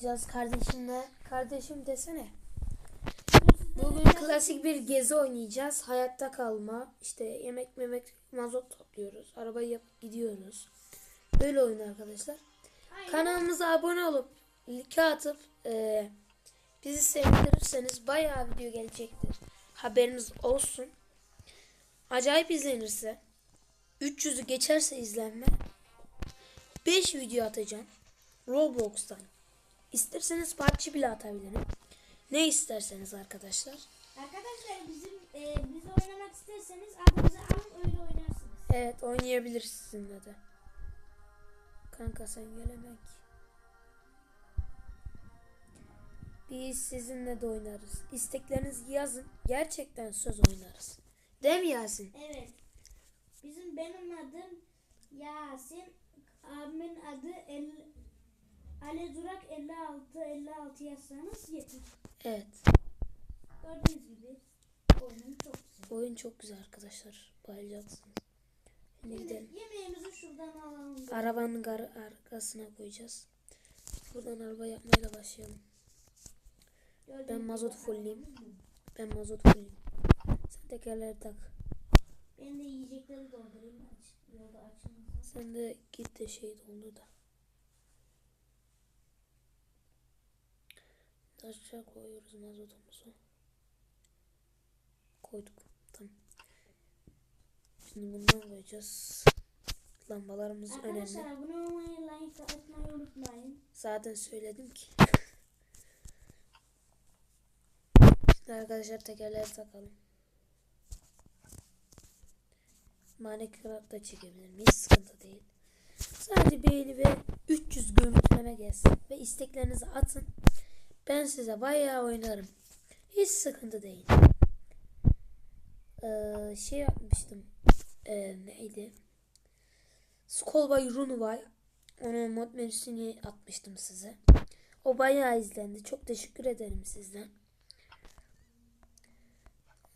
oynayacağız kardeşimle. Kardeşim desene. Bugün klasik bir gezi oynayacağız. Hayatta kalma. İşte yemek memek mazot topluyoruz. Arabayı yapıp gidiyoruz. Böyle oyun arkadaşlar. Aynen. Kanalımıza abone olup like atıp e, bizi sevdirirseniz bayağı video gelecektir. Haberiniz olsun. Acayip izlenirse 300'ü geçerse izlenme 5 video atacağım. Roblox'tan. İsterseniz PUBG bile atabilirim. Ne isterseniz arkadaşlar. Arkadaşlar bizim e, biz oynamak isterseniz adınızı alın öyle oynarsınız. Evet oynayabiliriz sizinle de. Kanka sen gelemek. Biz sizinle de oynarız. İsteklerinizi yazın. Gerçekten söz oynarız. Değil mi Yasin? Evet. Bizim benim adım Yasin. Abimin adı El, Ali Durak 56 56 yazsanız yeter. Evet. Gördüğünüz gibi oyunum çok güzel. Oyun çok güzel arkadaşlar. Bayılacaksınız. Şimdi gidelim. yemeğimizi şuradan alalım. Arabanın arkasına koyacağız. Buradan araba yapmayla başlayalım. Gördüğünüz Ben mazot bu. Ben mazot koyayım. Sen tekerleri tak. Ben de yiyecekleri doldurayım. Aç, yolda açılmasın. Sen de git de şey doldur da. Aşağı koyuyoruz mazotumuzu. Koyduk. Tamam. Şimdi bundan koyacağız. Lambalarımız önemli. Arkadaşlar abone olmayı, like atmayı unutmayın. Zaten söyledim ki. Şimdi arkadaşlar tekerleri takalım. Minecraft da çekebilirim. Hiç sıkıntı değil. Sadece beğeni ve 300 görüntüleme gelsin. Ve isteklerinizi atın. Ben size bayağı oynarım. Hiç sıkıntı değil. Ee, şey yapmıştım. Ee, neydi? Skullby Runaway. Onun mod menüsünü atmıştım size. O bayağı izlendi. Çok teşekkür ederim sizden.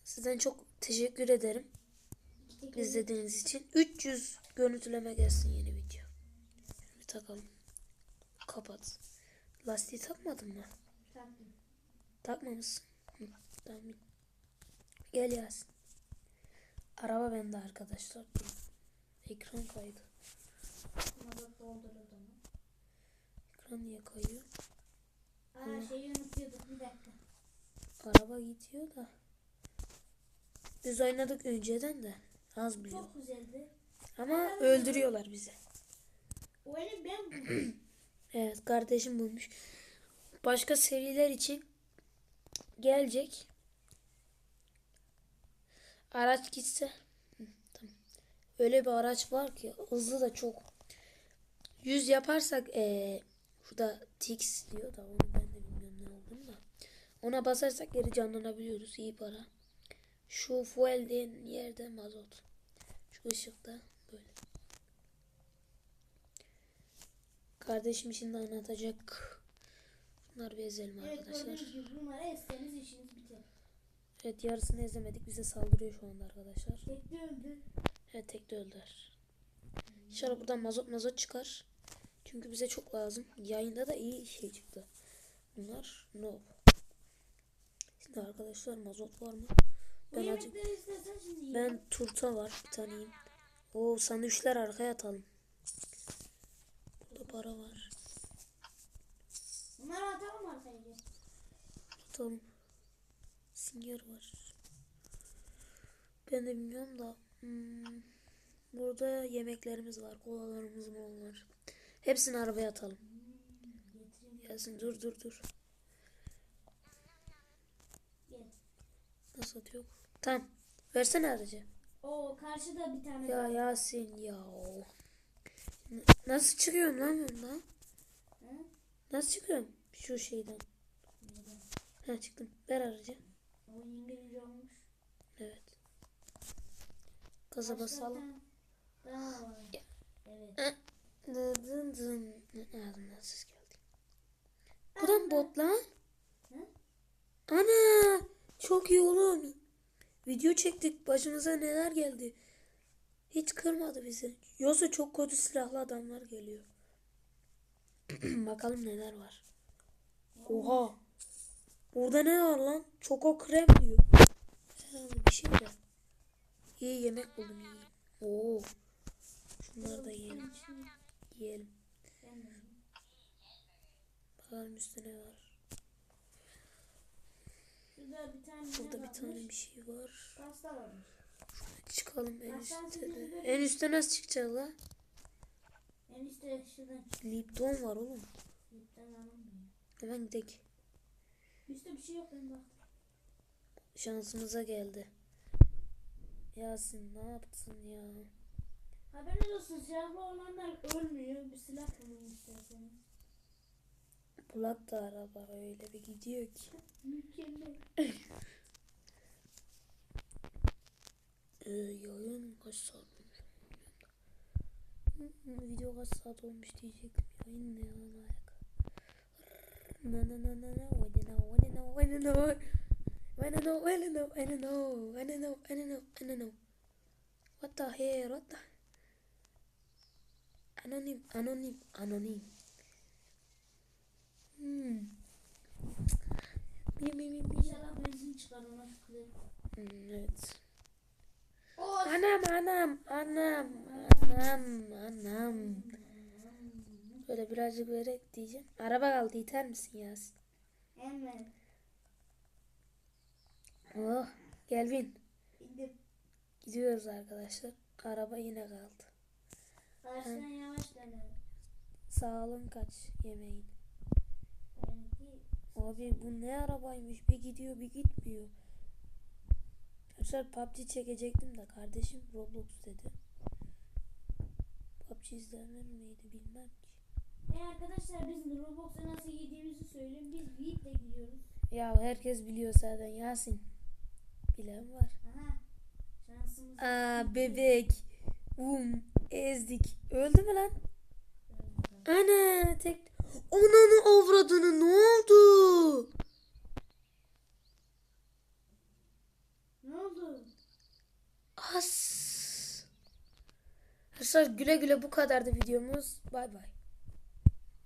Sizden çok teşekkür ederim izlediğiniz için. 300 görüntüleme gelsin yeni video. Bir takalım. Kapat. Lastiği takmadın mı? Taktım. Takmamışsın. Tamam. Gel Yasin. Araba bende arkadaşlar. Ekran kaydı. Ekran niye kayıyor? Aa şeyi unutuyorduk bir dakika. Araba gidiyor da. Biz oynadık önceden de. Az biliyor. Çok güzeldi. Ama öldürüyorlar bizi. Oyunu ben buldum. Evet kardeşim bulmuş. Başka seriler için gelecek. Araç gitse. Öyle bir araç var ki hızlı da çok. 100 yaparsak eee burada Tix diyor da onu ben de bilmiyorum ne olduğunu da. Ona basarsak geri canlanabiliyoruz. iyi para. Şu fuel diyen yerde mazot. Şu ışıkta böyle. Kardeşim şimdi anlatacak. Bunları bir ezelim evet arkadaşlar. gibi bunları etseniz işiniz biter. Evet yarısını ezemedik. Bize saldırıyor şu anda arkadaşlar. Tekli öldü. Evet tek de öldüler. İnşallah buradan mazot mazot çıkar. Çünkü bize çok lazım. Yayında da iyi şey çıktı. Bunlar no. Şimdi arkadaşlar mazot var mı? Ben acı yemekleri istersen şimdi yiyin. ben turta var bir tane yiyeyim. O sandviçler arkaya atalım. Burada para var. Atalım. Singer var. Ben de bilmiyorum da. hmm, burada yemeklerimiz var. Kolalarımız var. Hepsini arabaya atalım. Yasin dur dur dur. Nasıl atıyor? Tamam. Versene aracı. Oo karşıda bir tane. Ya Yasin ya. Nasıl çıkıyorum lan bundan? Nasıl çıkıyorum? Şu şeyden. Ha çıktım. Ver aracı. O İngilizce olmuş. Evet. Gaza basalım. Evet. Dın dın. Ağzımdan ses geldi. Bu da bot lan? Ana! Çok iyi oğlum. Video çektik. Başımıza neler geldi. Hiç kırmadı bizi. Yoksa çok kötü silahlı adamlar geliyor. Bakalım neler var. Oha. Orada ne var lan? Çoko krem diyor. Herhalde bir şey de. İyi yemek buldum yiyeyim. Oo. Şunları da yiyelim. Yiyelim. Bakalım üstte ne var. Şurada bir tane Burada bir tane bir şey var. Pasta varmış. Çıkalım en üstte de. En üstte nasıl çıkacağız la? En üstte şuradan Lipton var oğlum. çıkıp alınmıyor. Hemen gidelim. Üstte bir şey yok ben baktım. Şansımıza geldi. Yasin ne yaptın ya? Haberiniz olsun silahlı olanlar ölmüyor. Bir silah bulun isterseniz. Bulak da araba öyle bir gidiyor ki. Mükemmel. Ee, yayın kaç saat olmuş? Video kaç saat olmuş diyecektim. Yayın ne lan ayak. Na na na na na wanna know wanna know wanna know wanna know wanna know wanna know wanna know wanna know wanna know What the hell what the Anonim anonim anonim Hmm. Mi mi mi mi. İnşallah benzin çıkar ona şükür. Hmm, evet. Anam anam anam anam anam. Böyle birazcık vererek diyeceğim. Araba kaldı iter misin Yasin? Hemen. Oh gel bin. Gidip Gidiyoruz arkadaşlar. Araba yine kaldı. karşıdan yavaş dönelim. Sağ olun kaç yemeğin. Benimki Abi bu ne arabaymış bir gidiyor bir gitmiyor. Arkadaşlar PUBG çekecektim de kardeşim Roblox dedi. PUBG izlenir miydi bilmem. E arkadaşlar biz Roblox'a nasıl yediğimizi söyleyeyim. Biz Yiğit'le gidiyoruz. Ya herkes biliyor zaten Yasin. Bilen var. Aha. Şansımız. Aa bebek. Um ezdik. Öldü mü lan? Ana tek. Ananı avradını ne oldu? Ne oldu? As. Arkadaşlar güle güle bu kadardı videomuz. Bay bay.